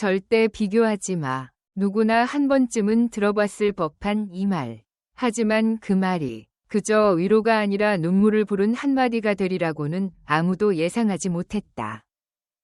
절대 비교하지 마. 누구나 한 번쯤은 들어봤을 법한 이 말. 하지만 그 말이 그저 위로가 아니라 눈물을 부른 한마디가 되리라고는 아무도 예상하지 못했다.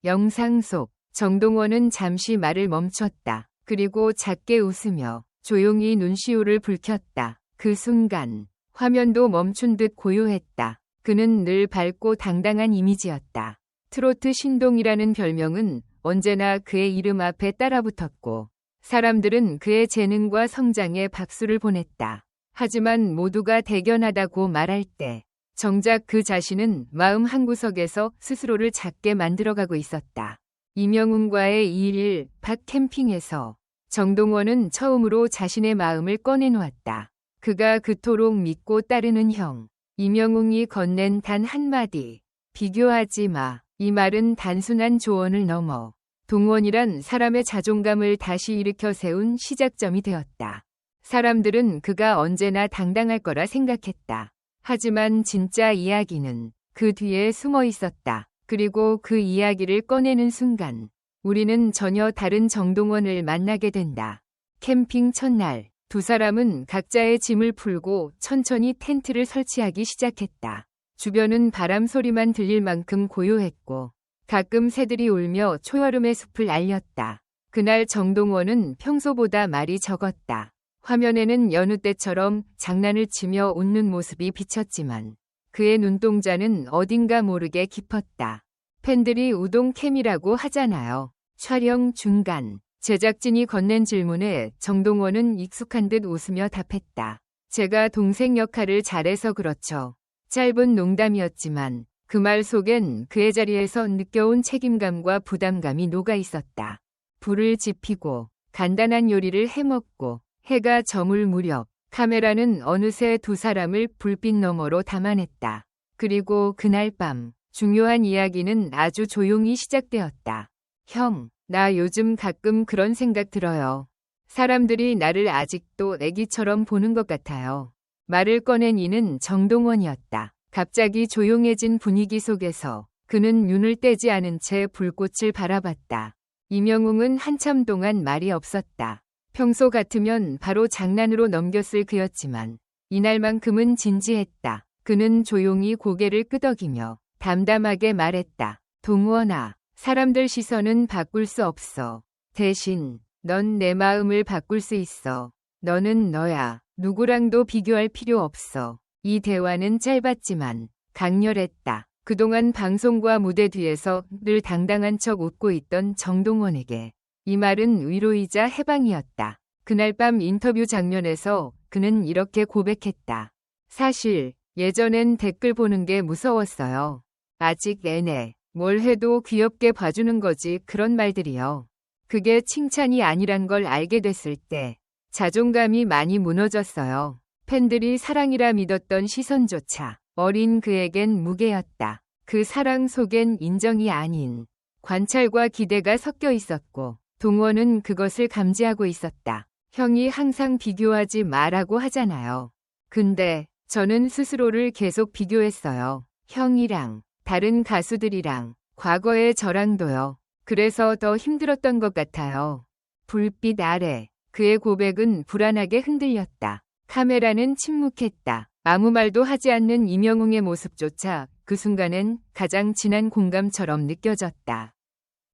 영상 속 정동원은 잠시 말을 멈췄다. 그리고 작게 웃으며 조용히 눈시울을 붉혔다. 그 순간 화면도 멈춘 듯 고요했다. 그는 늘 밝고 당당한 이미지였다. 트로트 신동이라는 별명은 언제나 그의 이름 앞에 따라붙었고 사람들은 그의 재능과 성장에 박수를 보냈다. 하지만 모두가 대견하다고 말할 때 정작 그 자신은 마음 한구석에서 스스로를 작게 만들어가고 있었다. 이명훈과의 2일 밭 캠핑에서 정동원은 처음으로 자신의 마음을 꺼내놓았다. 그가 그토록 믿고 따르는 형, 이명웅이 건넨 단 한마디, 비교하지 마. 이 말은 단순한 조언을 넘어 동원이란 사람의 자존감을 다시 일으켜 세운 시작점이 되었다. 사람들은 그가 언제나 당당할 거라 생각했다. 하지만 진짜 이야기는 그 뒤에 숨어 있었다. 그리고 그 이야기를 꺼내는 순간 우리는 전혀 다른 정동원을 만나게 된다. 캠핑 첫날 두 사람은 각자의 짐을 풀고 천천히 텐트를 설치하기 시작했다. 주변은 바람 소리만 들릴 만큼 고요했고 가끔 새들이 울며 초여름의 숲을 알렸다. 그날 정동원은 평소보다 말이 적었다. 화면에는 여느 때처럼 장난을 치며 웃는 모습이 비쳤지만 그의 눈동자는 어딘가 모르게 깊었다. 팬들이 우동 캠이라고 하잖아요. 촬영 중간 제작진이 건넨 질문에 정동원은 익숙한 듯 웃으며 답했다. 제가 동생 역할을 잘해서 그렇죠. 짧은 농담이었지만 그 말 속엔 그의 자리에서 느껴온 책임감과 부담감이 녹아 있었다. 불을 지피고 간단한 요리를 해먹고 해가 저물 무렵 카메라는 어느새 두 사람을 불빛 너머로 담아냈다. 그리고 그날 밤 중요한 이야기는 아주 조용히 시작되었다. 형, 나 요즘 가끔 그런 생각 들어요. 사람들이 나를 아직도 애기처럼 보는 것 같아요. 말을 꺼낸 이는 정동원이었다. 갑자기 조용해진 분위기 속에서 그는 눈을 떼지 않은 채 불꽃을 바라봤다. 이명웅은 한참 동안 말이 없었다. 평소 같으면 바로 장난으로 넘겼을 그였지만 이날만큼은 진지했다. 그는 조용히 고개를 끄덕이며 담담하게 말했다. 동원아, 사람들 시선은 바꿀 수 없어. 대신 넌 내 마음을 바꿀 수 있어. 너는 너야. 누구랑도 비교할 필요 없어. 이 대화는 짧았지만 강렬했다. 그동안 방송과 무대 뒤에서 늘 당당한 척 웃고 있던 정동원에게 이 말은 위로이자 해방이었다. 그날 밤 인터뷰 장면에서 그는 이렇게 고백했다. 사실 예전엔 댓글 보는 게 무서웠어요. 아직 내내 뭘 해도 귀엽게 봐주는 거지 그런 말들이요. 그게 칭찬이 아니란 걸 알게 됐을 때 자존감이 많이 무너졌어요. 팬들이 사랑이라 믿었던 시선조차 어린 그에겐 무게였다. 그 사랑 속엔 인정이 아닌 관찰과 기대가 섞여 있었고 동원은 그것을 감지하고 있었다. 형이 항상 비교하지 마라고 하잖아요. 근데 저는 스스로를 계속 비교했어요. 형이랑 다른 가수들이랑 과거의 저랑도요. 그래서 더 힘들었던 것 같아요. 불빛 아래 그의 고백은 불안하게 흔들렸다. 카메라는 침묵했다. 아무 말도 하지 않는 이명웅의 모습조차 그 순간엔 가장 진한 공감처럼 느껴졌다.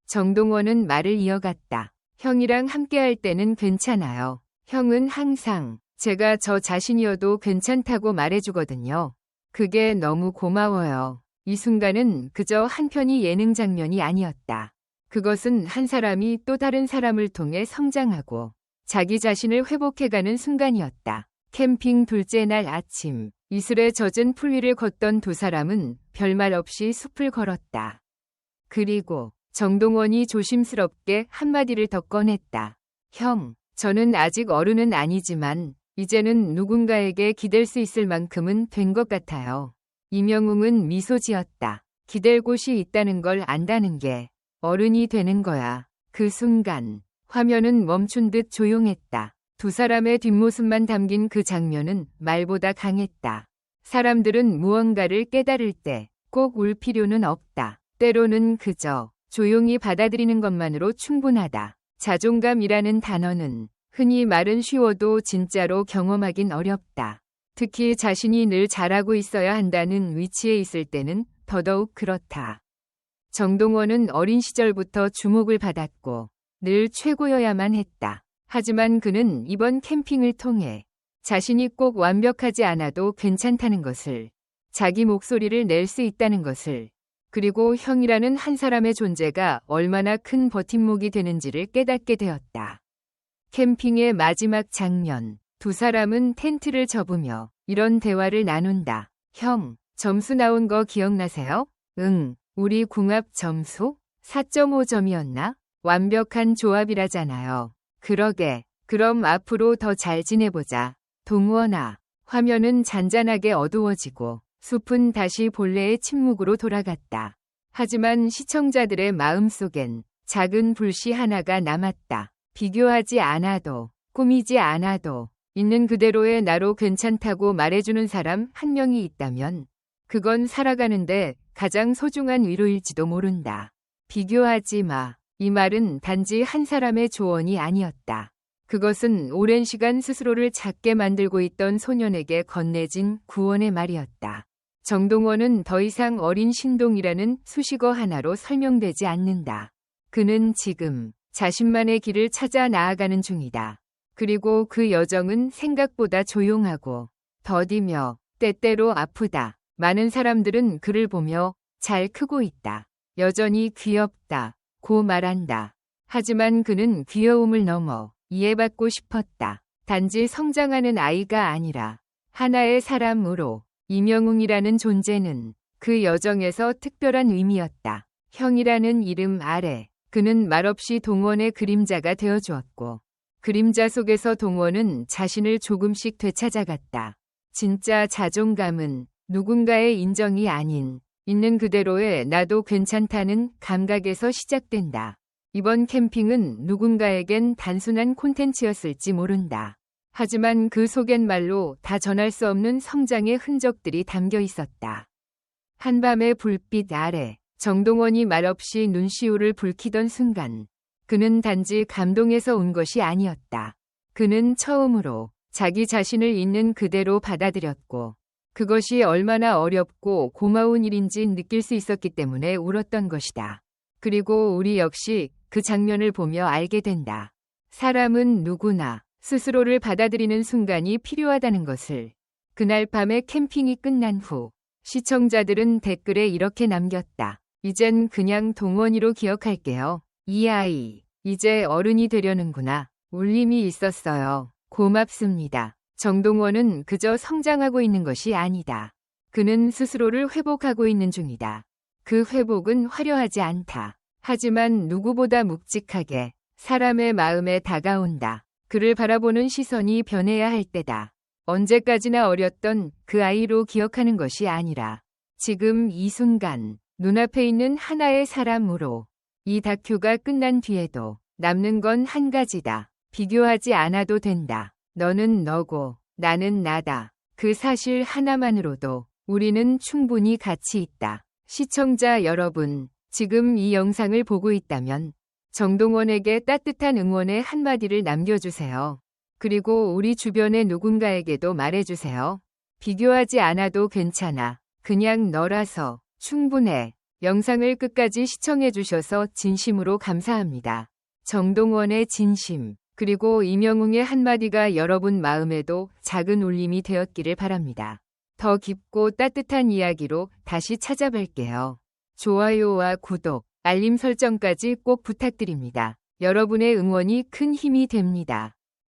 정동원은 말을 이어갔다. 형이랑 함께할 때는 괜찮아요. 형은 항상 제가 저 자신이어도 괜찮다고 말해주거든요. 그게 너무 고마워요. 이 순간은 그저 한편의 예능 장면이 아니었다. 그것은 한 사람이 또 다른 사람을 통해 성장하고 자기 자신을 회복해가는 순간이었다. 캠핑 둘째 날 아침, 이슬에 젖은 풀 위를 걷던 두 사람은 별말 없이 숲을 걸었다. 그리고 정동원이 조심스럽게 한마디를 더 꺼냈다. 형, 저는 아직 어른은 아니지만 이제는 누군가에게 기댈 수 있을 만큼은 된 것 같아요. 이명웅은 미소 지었다. 기댈 곳이 있다는 걸 안다는 게 어른이 되는 거야. 그 순간 화면은 멈춘 듯 조용했다. 두 사람의 뒷모습만 담긴 그 장면은 말보다 강했다. 사람들은 무언가를 깨달을 때 꼭 울 필요는 없다. 때로는 그저 조용히 받아들이는 것만으로 충분하다. 자존감이라는 단어는 흔히 말은 쉬워도 진짜로 경험하긴 어렵다. 특히 자신이 늘 잘하고 있어야 한다는 위치에 있을 때는 더더욱 그렇다. 정동원은 어린 시절부터 주목을 받았고 늘 최고여야만 했다. 하지만 그는 이번 캠핑을 통해 자신이 꼭 완벽하지 않아도 괜찮다는 것을, 자기 목소리를 낼 수 있다는 것을, 그리고 형이라는 한 사람의 존재가 얼마나 큰 버팀목이 되는지를 깨닫게 되었다. 캠핑의 마지막 장면, 두 사람은 텐트를 접으며 이런 대화를 나눈다. 형, 점수 나온 거 기억나세요? 응, 우리 궁합 점수? 4.5점이었나? 완벽한 조합이라잖아요. 그러게. 그럼 앞으로 더 잘 지내보자. 동원아. 화면은 잔잔하게 어두워지고 숲은 다시 본래의 침묵으로 돌아갔다. 하지만 시청자들의 마음속엔 작은 불씨 하나가 남았다. 비교하지 않아도, 꾸미지 않아도, 있는 그대로의 나로 괜찮다고 말해주는 사람 한 명이 있다면, 그건 살아가는데 가장 소중한 위로일지도 모른다. 비교하지 마. 이 말은 단지 한 사람의 조언이 아니었다. 그것은 오랜 시간 스스로를 작게 만들고 있던 소년에게 건네진 구원의 말이었다. 정동원은 더 이상 어린 신동이라는 수식어 하나로 설명되지 않는다. 그는 지금 자신만의 길을 찾아 나아가는 중이다. 그리고 그 여정은 생각보다 조용하고 더디며 때때로 아프다. 많은 사람들은 그를 보며 잘 크고 있다. 여전히 귀엽다. 고 말한다. 하지만 그는 귀여움을 넘어 이해받고 싶었다. 단지 성장하는 아이가 아니라 하나의 사람으로 이명웅이라는 존재는 그 여정에서 특별한 의미였다. 형이라는 이름 아래 그는 말없이 동원의 그림자가 되어 주었고 그림자 속에서 동원은 자신을 조금씩 되찾아갔다. 진짜 자존감은 누군가의 인정이 아닌 있는 그대로의 나도 괜찮다는 감각에서 시작된다. 이번 캠핑은 누군가에겐 단순한 콘텐츠였을지 모른다. 하지만 그 속엔 말로 다 전할 수 없는 성장의 흔적들이 담겨 있었다. 한밤의 불빛 아래 정동원이 말없이 눈시울을 붉히던 순간 그는 단지 감동에서 온 것이 아니었다. 그는 처음으로 자기 자신을 있는 그대로 받아들였고 그것이 얼마나 어렵고 고마운 일인지 느낄 수 있었기 때문에 울었던 것이다. 그리고 우리 역시 그 장면을 보며 알게 된다. 사람은 누구나 스스로를 받아들이는 순간이 필요하다는 것을. 그날 밤에 캠핑이 끝난 후 시청자들은 댓글에 이렇게 남겼다. 이젠 그냥 동원이로 기억할게요. 이 아이, 이제 어른이 되려는구나. 울림이 있었어요. 고맙습니다. 정동원은 그저 성장하고 있는 것이 아니다. 그는 스스로를 회복하고 있는 중이다. 그 회복은 화려하지 않다. 하지만 누구보다 묵직하게 사람의 마음에 다가온다. 그를 바라보는 시선이 변해야 할 때다. 언제까지나 어렸던 그 아이로 기억하는 것이 아니라 지금 이 순간 눈앞에 있는 하나의 사람으로 이 다큐가 끝난 뒤에도 남는 건 한 가지다. 비교하지 않아도 된다. 너는 너고 나는 나다. 그 사실 하나만으로도 우리는 충분히 가치 있다. 시청자 여러분, 지금 이 영상을 보고 있다면 정동원에게 따뜻한 응원의 한마디를 남겨주세요. 그리고 우리 주변의 누군가에게도 말해주세요. 비교하지 않아도 괜찮아. 그냥 너라서 충분해. 영상을 끝까지 시청해주셔서 진심으로 감사합니다. 정동원의 진심. 그리고 이명웅의 한마디가 여러분 마음에도 작은 울림이 되었기를 바랍니다. 더 깊고 따뜻한 이야기로 다시 찾아뵐게요. 좋아요와 구독, 알림 설정까지 꼭 부탁드립니다. 여러분의 응원이 큰 힘이 됩니다.